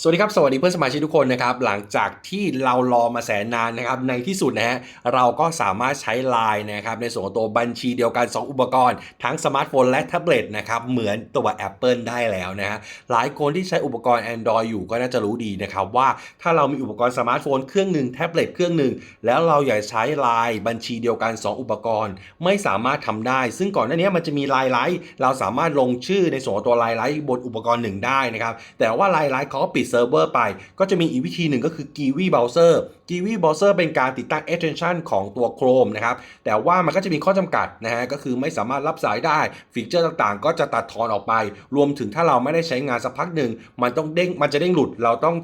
สวัสดีครับ สวัสดีเพื่อนสมาชิกทุกคนนะครับ หลังจากที่เรารอมาแสนนานนะครับ ในที่สุดนะฮะเราก็สามารถใช้ Line นะครับในส่วนของตัวบัญชีเดียวกัน 2 อุปกรณ์ ทั้งสมาร์ทโฟนและแท็บเล็ตนะครับเหมือนตัว Apple ได้แล้วนะฮะหลายคนที่ใช้อุปกรณ์ Android อยู่ก็น่าจะรู้ดีนะครับว่าถ้าเรามีอุปกรณ์สมาร์ทโฟนเครื่องหนึ่งแท็บเล็ตเครื่องหนึ่งแล้วเราอยากใช้ Line บัญชีเดียวกัน 2 อุปกรณ์ ไม่สามารถทำได้ ซึ่งก่อนหน้านี้มันจะมี Line Lite เราสามารถลงชื่อในส่วนของตัว Line Lite บนอุปกรณ์หนึ่งได้นะครับแต่ว่า Line Lite เขาก็ปิดเซิร์ฟเวอร์ไป ก็จะมีอีกวิธีหนึ่งก็คือ Kiwi Browser Kiwi Browser เป็นการติดตั้ง extension ของตัว Chrome นะครับ แต่ว่ามันก็จะมีข้อจำกัดนะฮะ ก็คือไม่สามารถรับสายได้ ฟีเจอร์ต่างๆ ก็จะตัดทอนออกไป รวมถึงถ้าเราไม่ได้ใช้งานสักพักหนึ่ง มันต้องเด้ง มันจะเด้งหลุด เราต้อง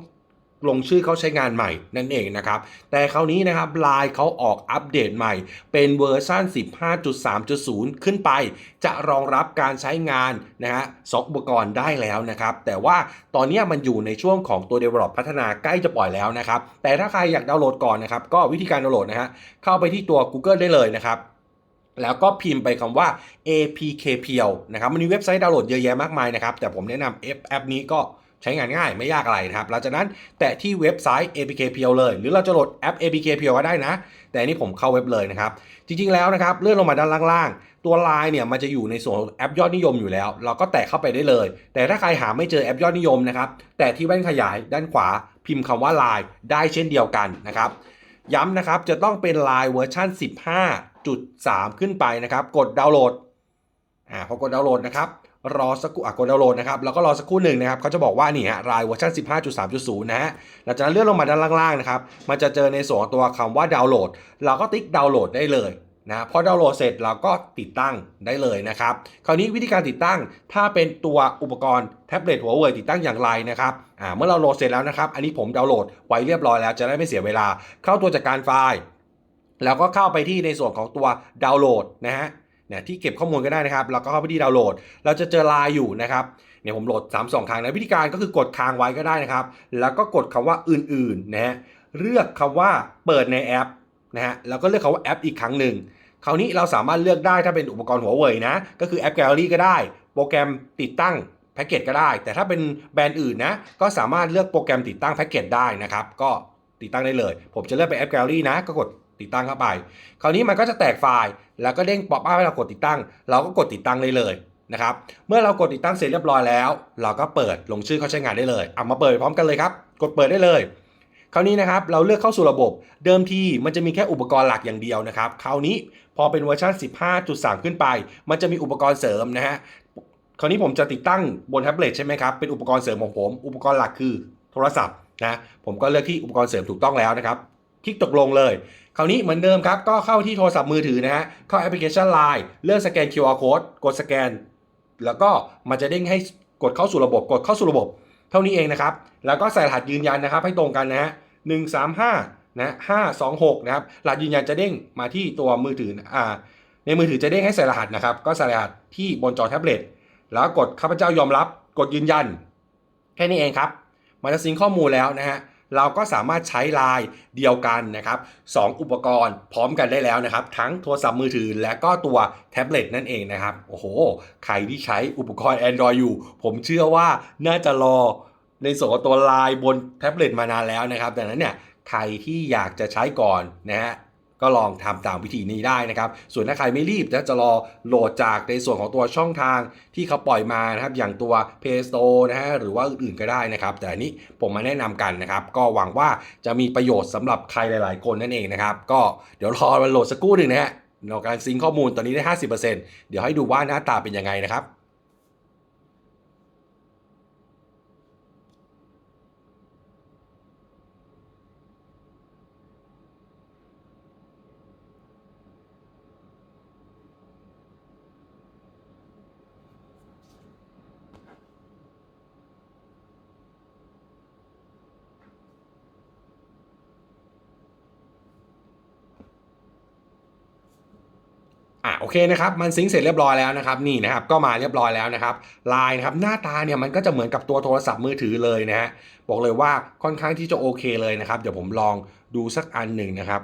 ลงชื่อเขาใช้งานใหม่นั่นเองนะครับ แต่คราวนี้นะครับ Line เขาออกอัปเดตใหม่ เป็นเวอร์ชัน15.3.0 ขึ้นไป จะรองรับการใช้งานนะฮะสองอุปกรณ์ได้แล้วนะครับ แต่ว่าตอนนี้มันอยู่ในช่วงของตัว Develop พัฒนาใกล้จะปล่อยแล้วนะครับ แต่ถ้าใครอยากดาวน์โหลดก่อนนะครับ ก็วิธีการดาวน์โหลดนะฮะเข้าไปที่ตัว Google ได้เลยนะครับแล้วก็พิมพ์ไปคำว่า apkpl นะครับ มันมีเว็บไซต์ดาวน์โหลดเยอะแยะมากมายนะครับ แต่ผมแนะนำแอปแอปนี้ก็ ใช้งานง่ายไม่ยากอะไรนะครับหลังจากนั้นแตะที่เว็บไซต์ apkpl เลย หรือเราจะโหลดแอป apkpl ก็ได้นะ แต่อันนี้ผมเข้าเว็บเลยนะครับ จริงๆแล้วนะครับเลื่อนลงมาด้านล่างๆ ตัว Line เนี่ยมันจะอยู่ในส่วนของแอปยอดนิยมอยู่แล้ว เราก็แตะเข้าไปได้เลย แต่ถ้าใครหาไม่เจอแอปยอดนิยมนะครับแตะที่แว่นขยายด้านขวาพิมพ์คำว่า Line ได้เช่นเดียวกันนะครับย้ำนะครับจะต้องเป็น Line เวอร์ชัน15.3 ขึ้นไปนะครับกดดาวน์โหลดอ่าพอกดดาวน์โหลดนะครับ รอสักครู่อะกดดาวน์โหลดนะครับแล้วก็รอสักครู่หนึ่งนะครับเขาจะบอกว่านี่ฮะ Line เวอร์ชัน15.3.0 นะฮะหลังจากนั้นเลื่อนลงมาด้านล่างๆนะครับมันจะเจอในส่วนตัวคำว่าดาวน์โหลด เราก็ติ๊กดาวน์โหลดได้เลยนะพอดาวน์โหลดเสร็จเราก็ติดตั้งได้เลยนะครับ คราวนี้วิธีการติดตั้งถ้าเป็นตัวอุปกรณ์แท็บเล็ตหัวเว่ยติดตั้งอย่างไรนะครับอ่าเมื่อเราโหลดเสร็จแล้วนะครับ อันนี้ผมดาวน์โหลดไว้เรียบร้อยแล้วจะได้ไม่เสียเวลา เข้าตัวจัดการไฟล์ แล้วก็เข้าไปที่ในส่วนของตัวดาวน์โหลดนะฮะ เนี่ยที่เก็บข้อมูลก็ได้นะครับ แล้วก็เข้าไปที่ดาวน์โหลด เราจะเจอไลน์อยู่นะครับเนี่ยผมโหลด 3 2 ครั้งนะวิธีการก็คือกดค้างไว้ก็ได้นะครับ แล้วก็กดคำว่าอื่นๆนะฮะเลือกคำว่าเปิดในแอปนะฮะแล้วก็เลือกคำว่าแอปอีกครั้งหนึ่งคราวนี้เราสามารถเลือกได้ถ้าเป็นอุปกรณ์หัวเว่ยนะก็คือแอปแกลเลอรี่ก็ได้ โปรแกรมติดตั้งแพ็กเกจก็ได้ แต่ถ้าเป็นแบรนด์อื่นนะก็สามารถเลือกโปรแกรมติดตั้งแพ็กเกจได้นะครับ ก็ติดตั้งได้เลย ผมจะเลือกเป็นแอปแกลเลอรี่นะก็กด ติดตั้งเข้าไป คราวนี้มันก็จะแตกไฟล์แล้วก็เด้งป๊อปอัพให้เรากดติดตั้ง เราก็กดติดตั้งได้เลยนะครับ เมื่อเรากดติดตั้งเสร็จเรียบร้อยแล้ว เราก็เปิดลงชื่อเข้าใช้งานได้เลยเอามาเปิดพร้อมกันเลยครับ กดเปิดได้เลย คราวนี้นะครับเราเลือกเข้าสู่ระบบ เดิมทีมันจะมีแค่อุปกรณ์หลักอย่างเดียวนะครับ คราวนี้พอเป็นเวอร์ชัน15.3 ขึ้นไป มันจะมีอุปกรณ์เสริมนะฮะ คราวนี้ผมจะติดตั้งบนแท็บเล็ตใช่ไหมครับ เป็นอุปกรณ์เสริมของผม อุปกรณ์หลักคือโทรศัพท์นะ ผมก็เลือกที่อุปกรณ์เสริมถูกต้องแล้วนะครับ คลิกตกลงเลยคราวนี้เหมือนเดิมครับ ก็เข้าที่โทรศัพท์มือถือนะฮะ เข้าแอปพลิเคชัน Line เลือกสแกน QR code กดสแกน แล้วก็มันจะเด้งให้กดเข้าสู่ระบบ กดเข้าสู่ระบบ เท่านี้เองนะครับ แล้วก็ใส่รหัสยืนยันนะครับให้ตรงกันนะฮะหนึ่งสามห้านะห้าสองหกนะครับ รหัสยืนยันจะเด้งมาที่ตัวมือถือ อ่า ในมือถือจะเด้งให้ใส่รหัสนะครับ ก็ใส่รหัสที่บนจอแท็บเล็ต แล้วกดข้าพเจ้ายอมรับ กดยืนยัน แค่นี้เองครับ มันจะซิงข้อมูลแล้วนะฮะ เราก็สามารถใช้ไลน์เดียวกันนะครับสองอุปกรณ์พร้อมกันได้แล้วนะครับ ทั้งโทรศัพท์มือถือและก็ตัวแท็บเล็ตนั่นเองนะครับ โอ้โห ใครที่ใช้อุปกรณ์ Android อยู่ ผมเชื่อว่าน่าจะรอในส่วนตัวไลน์บนแท็บเล็ตมานานแล้วนะครับ ดังนั้นเนี่ยใครที่อยากจะใช้ก่อนนะฮะ ก็ลองทำตามวิธีนี้ได้นะครับ ส่วนถ้าใครไม่รีบจะจะรอโหลดจากในส่วนของตัวช่องทางที่เขาปล่อยมานะครับ อย่างตัว Play Store นะฮะหรือว่าอื่นๆก็ได้นะครับ แต่อันนี้ผมมาแนะนำกันนะครับ ก็หวังว่าจะมีประโยชน์สำหรับใครหลาย ๆ คนนั่นเองนะครับ ก็เดี๋ยวรอมันโหลดสักครู่หนึ่งนะฮะในการซิงข้อมูลตอนนี้ได้ 50%เดี๋ยวให้ดูว่าหน้าตาเป็นยังไงนะครับ โอเคนะครับมันซิงค์เสร็จเรียบร้อยแล้วนะครับนี่นะครับก็มาเรียบร้อยแล้วนะครับลายนะครับหน้าตาเนี่ยมันก็จะเหมือนกับตัวโทรศัพท์มือถือเลยนะฮะบอกเลยว่าค่อนข้างที่จะโอเคเลยนะครับ เดี๋ยวผมลองดูสักอันหนึ่งนะครับ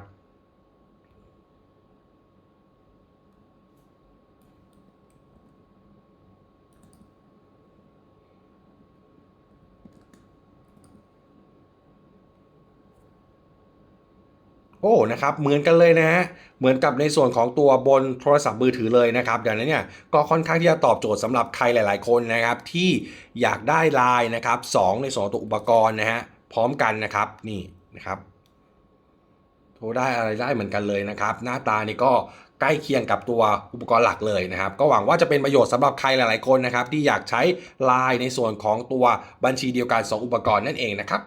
โอ้ นะครับ เหมือนกันเลยนะฮะ เหมือนกับในส่วนของตัวบนโทรศัพท์มือถือเลยนะครับดังนั้นเนี่ย ก็ค่อนข้างที่จะตอบโจทย์สำหรับใครหลาย ๆ คนนะครับ ที่อยากได้ไลน์นะครับสองในส่วนของตัวอุปกรณ์นะฮะ พร้อมกันนะครับ นี่นะครับ โทรได้อะไรได้เหมือนกันเลยนะครับ หน้าตานี่ก็ใกล้เคียงกับตัวอุปกรณ์หลักเลยนะครับ ก็หวังว่าจะเป็นประโยชน์สำหรับใครหลาย ๆ คนนะครับ ที่อยากใช้ไลน์ในส่วนของตัวบัญชีเดียวกัน 2 อุปกรณ์นั่นเองนะครับ